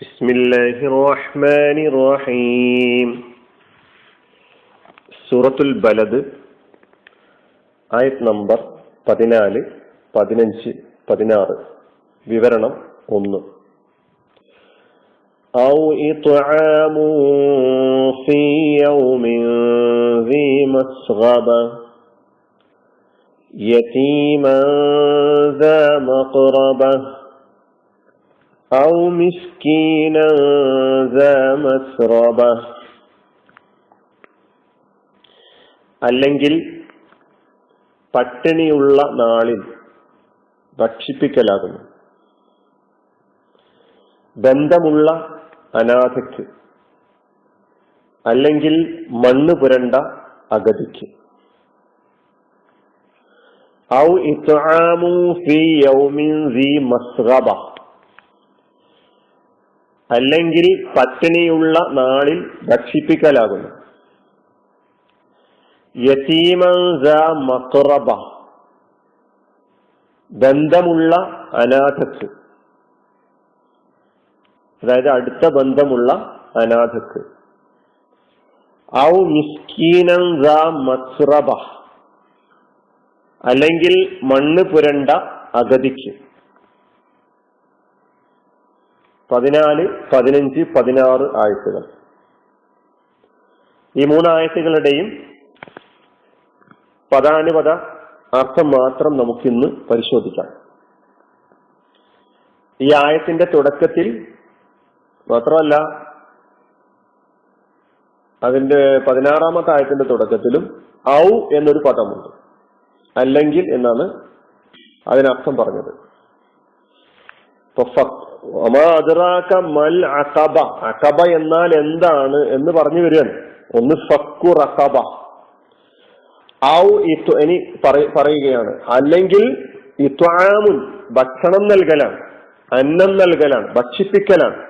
بسم الله الرحمن الرحيم സൂറത്തുൽ ബലദ് ആയത് നമ്പർ പതിനാല് പതിനഞ്ച് പതിനാറ് വിവരണം ഒന്ന് أو إطعام في يوم ذي مسغبة يتيما ذا مقربة أو مسكينا ذا مسربة അല്ലെങ്കിൽ പട്ടിണിയുള്ള നാളിൽ ഭക്ഷിപ്പിക്കലാകുന്നു ബന്ധമുള്ള അനാഥയ്ക്ക് അല്ലെങ്കിൽ മണ്ണ് പുരണ്ട അഗതിക്ക് ഔ ഇത്ആമു ഫീ യൗമിൻ സീ മസ്ഗബ അല്ലെങ്കിൽ പട്ടിണിയുള്ള നാളിൽ ഭക്ഷിപ്പിക്കലാകുന്നു. ബന്ധമുള്ള അനാഥക്ക്. അതായത് അടുത്ത ബന്ധമുള്ള അനാഥക്ക്. ഔ മിസ്കീനം മസ്റബ അല്ലെങ്കിൽ മണ്ണ് പുരണ്ട അഗതിക്ക്. പതിനാല് പതിനഞ്ച് പതിനാറ് ആയത്തുകൾ. ഈ മൂന്നാഴ്ചകളുടെയും പദാനുപത അർത്ഥം മാത്രം നമുക്കിന്ന് പരിശോധിക്കാം. ഈ ആയത്തിന്റെ തുടക്കത്തിൽ മാത്രമല്ല അതിന്റെ പതിനാറാമത്തെ ആയത്തിന്റെ തുടക്കത്തിലും ഔ എന്നൊരു പദമുണ്ട്. അല്ലെങ്കിൽ എന്നാണ് അതിനർത്ഥം പറഞ്ഞത്. അക്കബ അക്കബ എന്നാൽ എന്താണ് എന്ന് പറഞ്ഞു വരികയാണ്. ഒന്ന് ഫക്കു റക്കബ ഔ ഇനി പറയുകയാണ്. അല്ലെങ്കിൽ ഇത്വാമുൻ ഭക്ഷണം നൽകലാണ്. അന്നം നൽകലാണ്. ഭക്ഷിപ്പിക്കലാണ്.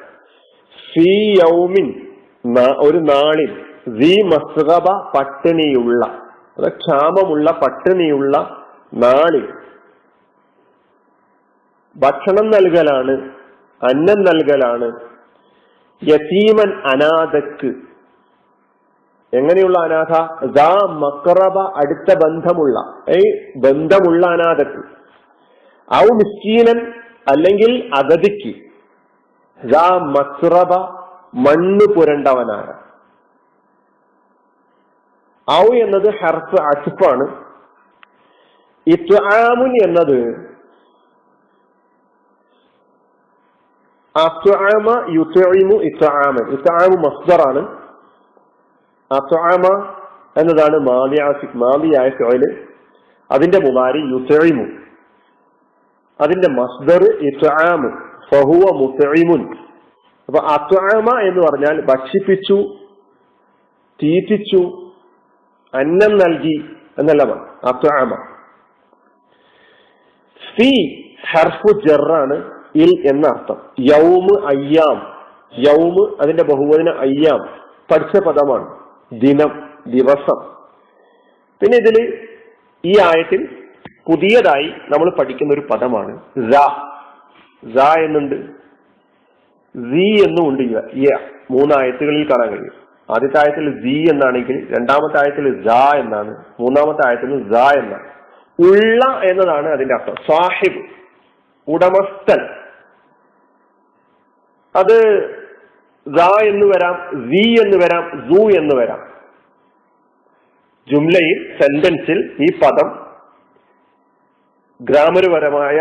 ഫി യൗമിൻ ഒരു നാളിൽ. വി മസ്റബ പട്ടിണിയുള്ള. ക്ഷാമമുള്ള പട്ടിണിയുള്ള നാളിൽ. ഭക്ഷണം നൽകലാണ്. അന്നം നൽകലാണ്. യസീമൻ അനാഥക്ക്. എങ്ങനെയുള്ള അനാഥ? ദാ മക്രബ അടുത്ത ബന്ധമുള്ള ഏ ബന്ധമുള്ള അനാഥക്ക്. ഔ മിസ്കീനൻ അല്ലെങ്കിൽ അഗതിക്ക് ദാ മക്രബ മണ്ണ് പുരണ്ടവനായ. ഔ എന്നത് ഹർഫ് അച്ചുപ്പാണ് ഇത്വാമുൻ എന്നത് മസ്ദറാണ്. എന്നതാണ് മാലിയായ ഫിഅൽ. അതിന്റെ മുബാരി യുസൈമു അതിന്റെ മസ്ദർ ഇത്ആമു ഫഹുവ മുത്ഇമുൻ. അപ്പൊ അത്വാമ എന്ന് പറഞ്ഞാൽ ഭക്ഷിപ്പിച്ചു തീറ്റിച്ചു അന്നം നൽകി എന്നല്ല അത്വാമ ഫി ഹർഫു ജറാണ്. ഇൽ എന്ന അർത്ഥം. യൗമ് അയ്യാം. യൗമ് അതിന്റെ ബഹുവചന അയ്യാം. പഠിച്ച പദമാണ്. ദിനം ദിവസം. പിന്നെ ഇതിൽ ഈ ആയത്തിൽ പുതിയതായി നമ്മൾ പഠിക്കുന്ന ഒരു പദമാണ് സ എന്നുണ്ട്. സി എന്നും ഉണ്ട് യ. മൂന്നായത്തുകളിൽ കാണാൻ കഴിയും. ആദ്യത്തെ ആയത്തിൽ സി എന്നാണെങ്കിൽ രണ്ടാമത്തെ ആയത്തിൽ ഴ എന്നാണ്. മൂന്നാമത്തെ ആയത്തിൽ ഴ എന്നാണ്. ഉള്ള എന്നതാണ് അതിന്റെ അർത്ഥം. സാഹിബ് ഉടമസ്ഥൻ. അത് എന്ന് വരാം സി എന്ന് വരാം സൂ എന്ന് വരാം. ജുംലയിൽ സെന്റൻസിൽ ഈ പദം ഗ്രാമരപരമായ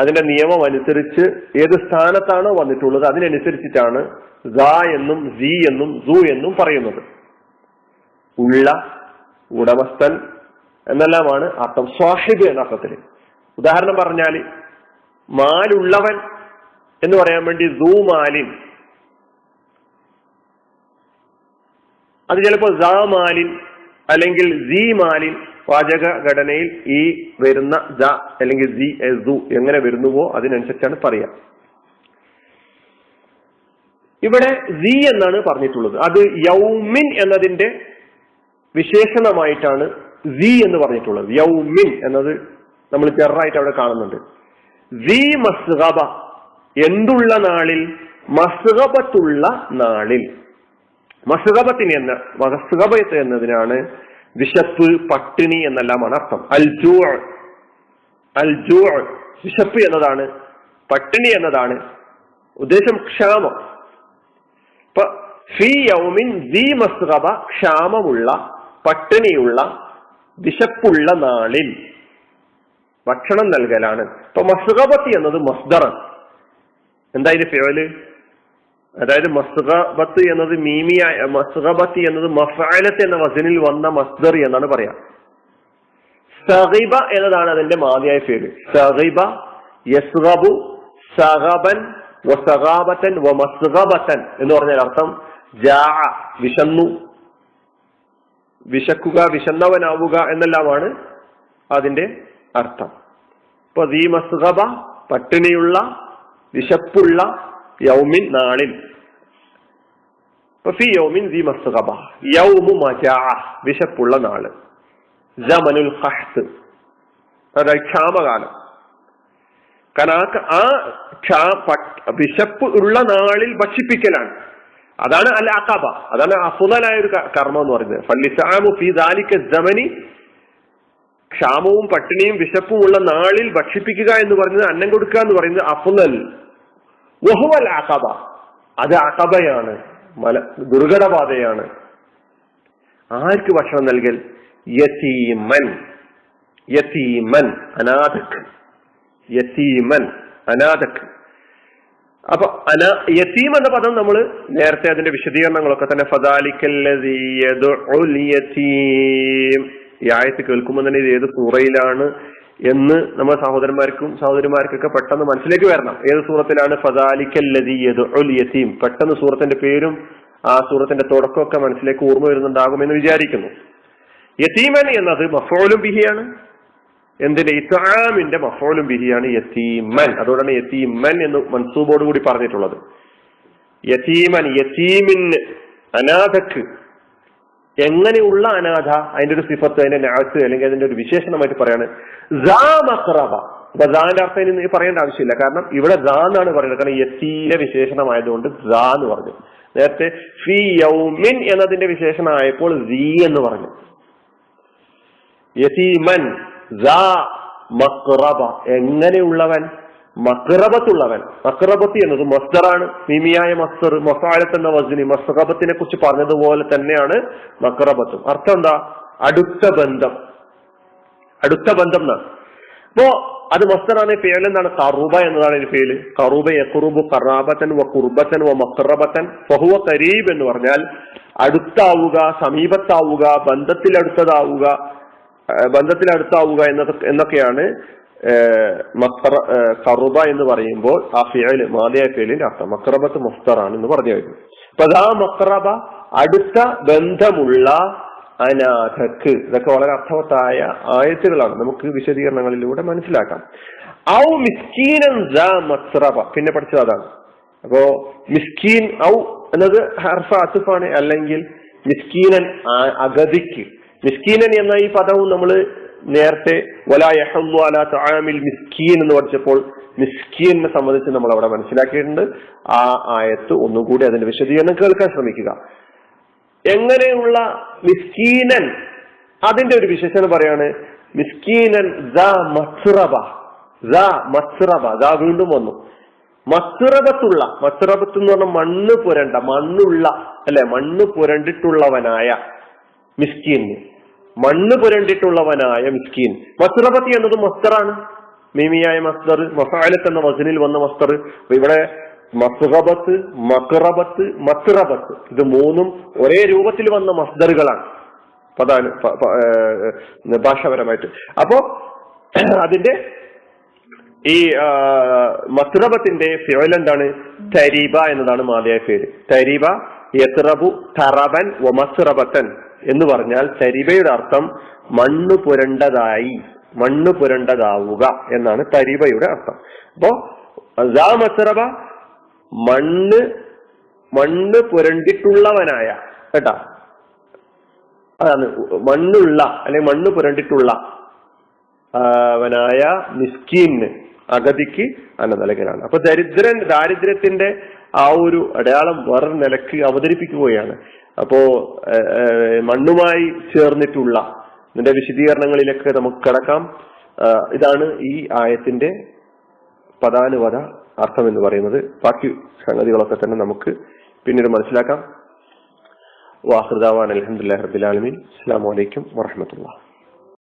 അതിന്റെ നിയമം അനുസരിച്ച് ഏത് സ്ഥാനത്താണോ വന്നിട്ടുള്ളത് അതിനനുസരിച്ചിട്ടാണ് സ എന്നും സി എന്നും സു എന്നും പറയുന്നത്. ഉള്ള ഉടമസ്ഥൻ എന്നെല്ലാമാണ് അർത്ഥം. സ്വാഹിബ് എന്ന അർത്ഥത്തിൽ ഉദാഹരണം പറഞ്ഞാൽ മാലുള്ളവൻ എന്ന് പറയാൻ വേണ്ടി സൂമാലിൻ അത് ചിലപ്പോൾ സ അല്ലെങ്കിൽ സി മാലിൻ വാചക ഘടനയിൽ ഈ വരുന്ന ജ അല്ലെങ്കിൽ ജി സു എങ്ങനെ വരുന്നുവോ അതിനനുസരിച്ചാണ് പറയാ. ഇവിടെ സി എന്നാണ് പറഞ്ഞിട്ടുള്ളത്. അത് യൗമിൻ എന്നതിന്റെ വിശേഷണമായിട്ടാണ് സി എന്ന് പറഞ്ഞിട്ടുള്ളത്. യൗമിൻ എന്നത് നമ്മൾ ചെറായിട്ട് അവിടെ കാണുന്നുണ്ട്. സി എന്തുള്ള നാളിൽ? മസ്ഹബത്തുള്ള നാളിൽ. മസ്ഹബത്തിന് എന്ന മസ്ഹബത്ത് എന്നതിനാണ് വിശപ്പ് പട്ടിണി എന്നെല്ലാമാണ് അർത്ഥം അൽ ജൂ അൽ വിശപ്പ് എന്നതാണ് പട്ടിണി എന്നതാണ് ഉദ്ദേശം ക്ഷാമം. ഫി യൗമിൻ ദി മസ്ഹബ ക്ഷാമമുള്ള പട്ടിണിയുള്ള വിശപ്പുള്ള നാളിൽ ഭക്ഷണം നൽകലാണ്. ഇപ്പൊ മസ്ഹബത്തി എന്നത് മസ്ദറാണ് എന്താ ഇതിന്റെ ഫിയോൽ അതായത് മസ്ഹബത്ത് എന്നത് മീമിയ മസ്ഹബത്തി എന്നത് മഫാലത്ത് എന്ന വസനിൽ വന്ന മസ്ദർ എന്നാണ് പറയാ. സഹിബ എന്നതാണ് അതിന്റെ മാതിയായ പേര് സഹിബ യസ്ഗബു സഹബൻ വസഹാബത്തൻ വമസ്ഹബത്തൻ എന്ന് പറഞ്ഞാൽ അർത്ഥം ജാ വിശന്നു. വിശക്കുക വിശന്നവനാവുക എന്നെല്ലാമാണ് അതിന്റെ അർത്ഥം. ഇപ്പൊ ദീ മസ്ഗബ പട്ടിണിയുള്ള വിശപ്പുള്ള യൗമിൻ നാളിൽ ഫി യൗമിൻ യൗമു വിശപ്പുള്ള നാൾ. ജമനുൽ ക്ഷാമകാലം. കാരണം ആ ക്ഷാ വിശപ്പ് ഉള്ള നാളിൽ ഭക്ഷിപ്പിക്കലാണ്. അതാണ് അൽ അതാണ് അഫുദലായ ഒരു കർമ്മം എന്ന് പറയുന്നത്. ഫല്ലിസാമു ഫി ദാലിക ജമനി ക്ഷാമവും പട്ടിണിയും വിശപ്പും ഉള്ള നാളിൽ ഭക്ഷിപ്പിക്കുക എന്ന് പറയുന്നത് അന്നം കൊടുക്കുക എന്ന് പറയുന്നത് അഫുനൽ. വഹുവൽ അഖബ അത് അഖബയാണ് മല ദുർഘടപാതയാണ് ആർക്ക് ഭക്ഷണം നൽകൽ? യതീമൻ. യതീമൻ അനാഥക്ക്. യതീമൻ അനാഥക്ക്. അപ്പൊ അന യത്തീം എന്ന പദം നമ്മൾ നേരത്തെ അതിന്റെ വിശദീകരണങ്ങളൊക്കെ തന്നെ ഈ ആയത്ത് കേൾക്കുമ്പോൾ തന്നെ ഇത് ഏത് സൂറയിലാണ് എന്ന് നമ്മുടെ സഹോദരന്മാർക്കും സഹോദരിമാർക്കൊക്കെ പെട്ടെന്ന് മനസ്സിലേക്ക് വരണം. ഏത് സൂറത്തിലാണ്? യതീം. പെട്ടെന്ന് സൂറത്തിന്റെ പേരും ആ സൂറത്തിന്റെ തുടക്കമൊക്കെ മനസ്സിലേക്ക് ഓർമ്മ വരുന്നുണ്ടാകും എന്ന് വിചാരിക്കുന്നു. യതീമൻ എന്നത് മഫോലും ബിഹിയാണ്. എന്തിന്റെ ഇസ്ലാമിന്റെ മഫോലും ബിഹിയാണ് യത്തീമൻ അതോടാണ് യത്തീമൻ എന്ന് മൻസൂബോട് കൂടി പറഞ്ഞിട്ടുള്ളത്. യത്തീമൻ യത്തീമിന് അനാഥക്ക് എങ്ങനെയുള്ള അനാഥ? അതിന്റെ ഒരു സിഫത്ത് അതിന്റെ നാസ് അല്ലെങ്കിൽ അതിന്റെ ഒരു വിശേഷണമായിട്ട് പറയാണ്. ജാന്റെ അർത്ഥം ഇനി പറയേണ്ട ആവശ്യമില്ല. കാരണം ഇവിടെ ജാ എന്നാണ് പറയുന്നത്. കാരണം യത്തീന്റെ വിശേഷണമായതുകൊണ്ട് ജാ എന്ന് പറഞ്ഞു. നേരത്തെ ഫി യൗമിൻ എന്നതിന്റെ വിശേഷണമായപ്പോൾ സീ എന്ന് പറഞ്ഞു. യസീമൻ എങ്ങനെയുള്ളവൻ? മക്റബത്തുള്ളവൻ മക്റബത്ത് എന്നത് മസ്തറാണ് മിമിയായ മസ്തർ മൊസാലത്ത് എന്ന വസ്നി മസ്റബത്തിനെ കുറിച്ച് പറഞ്ഞതുപോലെ തന്നെയാണ് മക്റബത്തും അർത്ഥം എന്താ? അടുത്ത ബന്ധം. അടുത്ത ബന്ധം എന്നാണ് അപ്പോ അത് മസ്തറാണ് പേര് എന്താണ് കറുബ എന്നതാണ് ഇതിന് പേര് കറുബ യക്കുറുബു കറാബത്തൻ വ കുർബത്തൻ വ മക്റബത്തൻ ഫഹുവ കരീബ് എന്ന് പറഞ്ഞാൽ അടുത്താവുക സമീപത്താവുക ബന്ധത്തിൽ അടുത്തതാവുക ബന്ധത്തിൽ അടുത്താവുക എന്നതൊക്കെ എന്നൊക്കെയാണ് കറുബ എന്ന് പറയുമ്പോൾ ആ ഫിയൽ മാതയായ ഫിയലിന്റെ അർത്ഥം മക്രബത്ത് മുഫ്തറാണ് എന്ന് പറഞ്ഞു കഴിഞ്ഞു അപ്പൊ ആ മക്രബ അടുത്ത ബന്ധമുള്ള അനാഥക്ക്. ഇതൊക്കെ വളരെ അർത്ഥവത്തായ ആയത്തുകളാണ്. നമുക്ക് വിശദീകരണങ്ങളിലൂടെ മനസ്സിലാക്കാം. ഔ മിസ്കീനൻ മക്രബ. പിന്നെ പഠിച്ചത് അതാണ്. അപ്പോ മിസ്കീൻ ഔ എന്നത് ഹർഫ അസുഫാണ് അല്ലെങ്കിൽ മിസ്കീനൻ അഗതിക്ക്. മിസ്കീനൻ എന്ന ഈ പദവും നമ്മൾ നേരത്തെ വലാമിൽ മിസ്കീൻ എന്ന് പഠിച്ചപ്പോൾ മിസ്കീനെ സംബന്ധിച്ച് നമ്മൾ അവിടെ മനസ്സിലാക്കിയിട്ടുണ്ട്. ആ ആയത്ത് ഒന്നുകൂടി അതിന്റെ വിശദീകരണം കേൾക്കാൻ ശ്രമിക്കുക. എങ്ങനെയുള്ള മിസ്കീനൻ? അതിന്റെ ഒരു വിശേഷണം പറയാണ്. മിസ്കീനൻ വീണ്ടും വന്നു. മസ്റബത്തുള്ള മസ്റബത്ത് എന്ന് പറഞ്ഞാൽ മണ്ണ് പുരണ്ട മണ്ണുള്ള അല്ലെ മണ്ണ് പുരണ്ടിട്ടുള്ളവനായ മിസ്കീന് മണ്ണ് പുരണ്ടിട്ടുള്ളവനായ മിസ്കീൻ. മസ്റബത്തി എന്നത് മസ്തറാണ്. മീമിയായ മസ്തർ മസാലത്ത് എന്ന വസനിൽ വന്ന മസ്തർ. ഇവിടെ മസ്റബത്ത് മക്റബത്ത് മസ്റബത്ത് ഇത് മൂന്നും ഒരേ രൂപത്തിൽ വന്ന മസ്ദറുകളാണ് പ്രധാന ഭാഷാപരമായിട്ട്. അപ്പോ അതിന്റെ ഈ മസ്റബത്തിന്റെ ഫിയോൽ എന്താണ്? തരീബ എന്നതാണ് മാതയായ പേര്. തരീബ യസ്റബു തറബൻ വമസ്റബത്തൻ. എന്ന് പറഞ്ഞാൽ തരിബയുടെ അർത്ഥം മണ്ണ് പുരണ്ടതായി മണ്ണ് പുരണ്ടതാവുക എന്നാണ് തരിബയുടെ അർത്ഥം. അപ്പോ മസറബ മണ്ണ് മണ്ണ് പുരണ്ടിട്ടുള്ളവനായ കേട്ടാ? അതാണ് മണ്ണുള്ള അല്ലെങ്കിൽ മണ്ണ് പുരണ്ടിട്ടുള്ള അവനായ മിസ്കീന് അഗതിക്ക് അന്ന നൽകലാണ് അപ്പൊ ദരിദ്രൻ ദാരിദ്ര്യത്തിന്റെ ആ ഒരു അടയാളം വേറൊരു നിലയ്ക്ക് അവതരിപ്പിക്കുകയാണ്. അപ്പോ മണ്ണുമായി ചേർന്നിട്ടുള്ള ഇതിന്റെ വിശദീകരണങ്ങളിലൊക്കെ നമുക്ക് കിടക്കാം. ഇതാണ് ഈ ആയത്തിന്റെ പദാനുപത അർത്ഥം എന്ന് പറയുന്നത്. ബാക്കി സംഗതികളൊക്കെ തന്നെ നമുക്ക് പിന്നീട് മനസ്സിലാക്കാം. വാഹൃദാവാൻ അലഹമുല്ലാ റബിലാലമീൻ അസ്സാം വലൈക്കും വാഹമത്തുള്ള